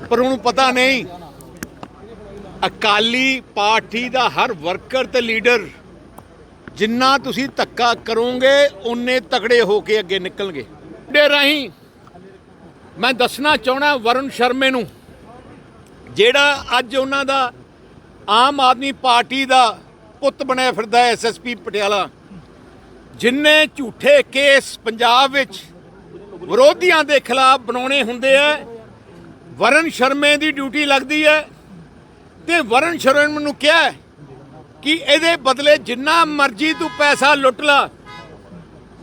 ਪਰ ਉਹਨੂੰ ਪਤਾ ਨਹੀਂ। ਅਕਾਲੀ ਪਾਰਟੀ ਦਾ ਹਰ ਵਰਕਰ ਤੇ ਲੀਡਰ ਜਿੰਨਾ ਤੁਸੀਂ ਧੱਕਾ ਕਰੋਗੇ ਉਨੇ ਤਕੜੇ ਹੋ ਕੇ ਅੱਗੇ ਨਿਕਲਣਗੇ। ਦੇ ਰਾਹੀਂ ਮੈਂ ਦੱਸਣਾ ਚਾਹਣਾ ਵਰੁਣ ਸ਼ਰਮੇ ਨੂੰ, ਜਿਹੜਾ ਅੱਜ ਉਹਨਾਂ ਦਾ ਆਮ ਆਦਮੀ ਪਾਰਟੀ ਦਾ ਪੁੱਤ ਬਣਿਆ ਫਿਰਦਾ ਹੈ ਐਸਐਸਪੀ ਪਟਿਆਲਾ, ਜਿੰਨੇ ਝੂਠੇ ਕੇਸ ਪੰਜਾਬ ਵਿੱਚ ਵਿਰੋਧੀਆਂ ਦੇ ਖਿਲਾਫ ਬਣਾਉਣੇ ਹੁੰਦੇ ਆ ਵਰਨ ਸ਼ਰਮੇ ਦੀ ਡਿਊਟੀ ਲੱਗਦੀ ਹੈ ਤੇ ਵਰਨ ਸ਼ਰਮੇ ਨੂੰ ਕਿਹਾ ਕਿ ਇਹਦੇ ਬਦਲੇ ਜਿੰਨਾ ਮਰਜ਼ੀ ਤੂੰ ਪੈਸਾ ਲੁੱਟ ਲਾ।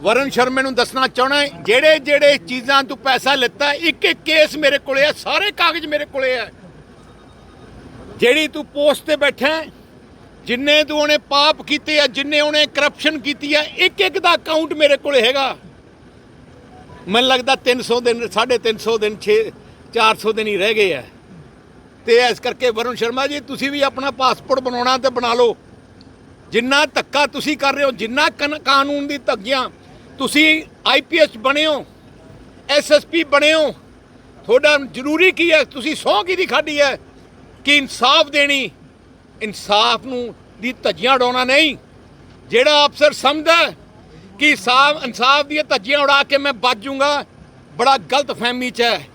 ਵਰਨ ਸ਼ਰਮੇ ਨੂੰ ਦੱਸਣਾ ਚਾਹਣਾ ਜਿਹੜੇ ਜਿਹੜੇ ਚੀਜ਼ਾਂ ਤੂੰ ਪੈਸਾ ਲਿੱਤਾ, ਇੱਕ ਇੱਕ ਕੇਸ ਮੇਰੇ ਕੋਲੇ ਆ, ਸਾਰੇ ਕਾਗਜ਼ ਮੇਰੇ ਕੋਲੇ ਆ। ਜਿਹੜੀ ਤੂੰ ਪੋਸਟ ਤੇ ਬੈਠਾ ਜਿੰਨੇ ਤੂੰ ਉਹਨੇ ਪਾਪ ਕੀਤੇ ਆ, ਜਿੰਨੇ ਉਹਨੇ ਕਰਪਸ਼ਨ ਕੀਤੀ ਆ, ਇੱਕ ਇੱਕ ਦਾ ਅਕਾਊਂਟ ਮੇਰੇ ਕੋਲੇ ਹੈਗਾ। ਮੈਨੂੰ ਲੱਗਦਾ 300 ਦਿਨ 350 ਦਿਨ 6 400 ਦਿਨ ਹੀ ਰਹਿ ਗਏ ਆ। ਤੇ ਇਸ ਕਰਕੇ ਵਰੁਣ ਸ਼ਰਮਾ ਜੀ, ਤੁਸੀਂ ਵੀ ਆਪਣਾ ਪਾਸਪੋਰਟ ਬਣਾਉਣਾ ਤੇ ਬਣਾ ਲਓ। ਜਿੰਨਾ ਧੱਕਾ ਤੁਸੀਂ ਕਰ ਰਹੇ ਹੋ, ਜਿੰਨਾ ਕਨ- ਕਾਨੂੰਨ ਦੀ ਧੱਗੀਆਂ ਤੁਸੀਂ ਆਈਪੀਐਸ ਬਣੇ ਹੋ ਐਸਐਸਪੀ ਬਣੇ ਹੋ, ਤੁਹਾਡਾ ਜ਼ਰੂਰੀ ਕੀ ਹੈ? ਤੁਸੀਂ ਸਹੁੰ ਕੀ ਦੀ ਖਾਦੀ ਹੈ? ਕਿ ਇਨਸਾਫ ਦੇਣੀ? ਇਨਸਾਫ ਨੂੰ, ਦੀ ਧੱਜੀਆਂ ਉਡਾਉਣਾ ਨਹੀਂ। ਜਿਹੜਾ ਅਫਸਰ ਸਮਝਦਾ ਕਿ ਸਾਫ਼ ਇਨਸਾਫ ਦੀਆਂ ਧੱਜੀਆਂ ਉਡਾ ਕੇ ਮੈਂ ਬਚ ਜਾਊਂਗਾ ਬੜਾ ਗਲਤ ਫਹਿਮੀ ਚ ਹੈ।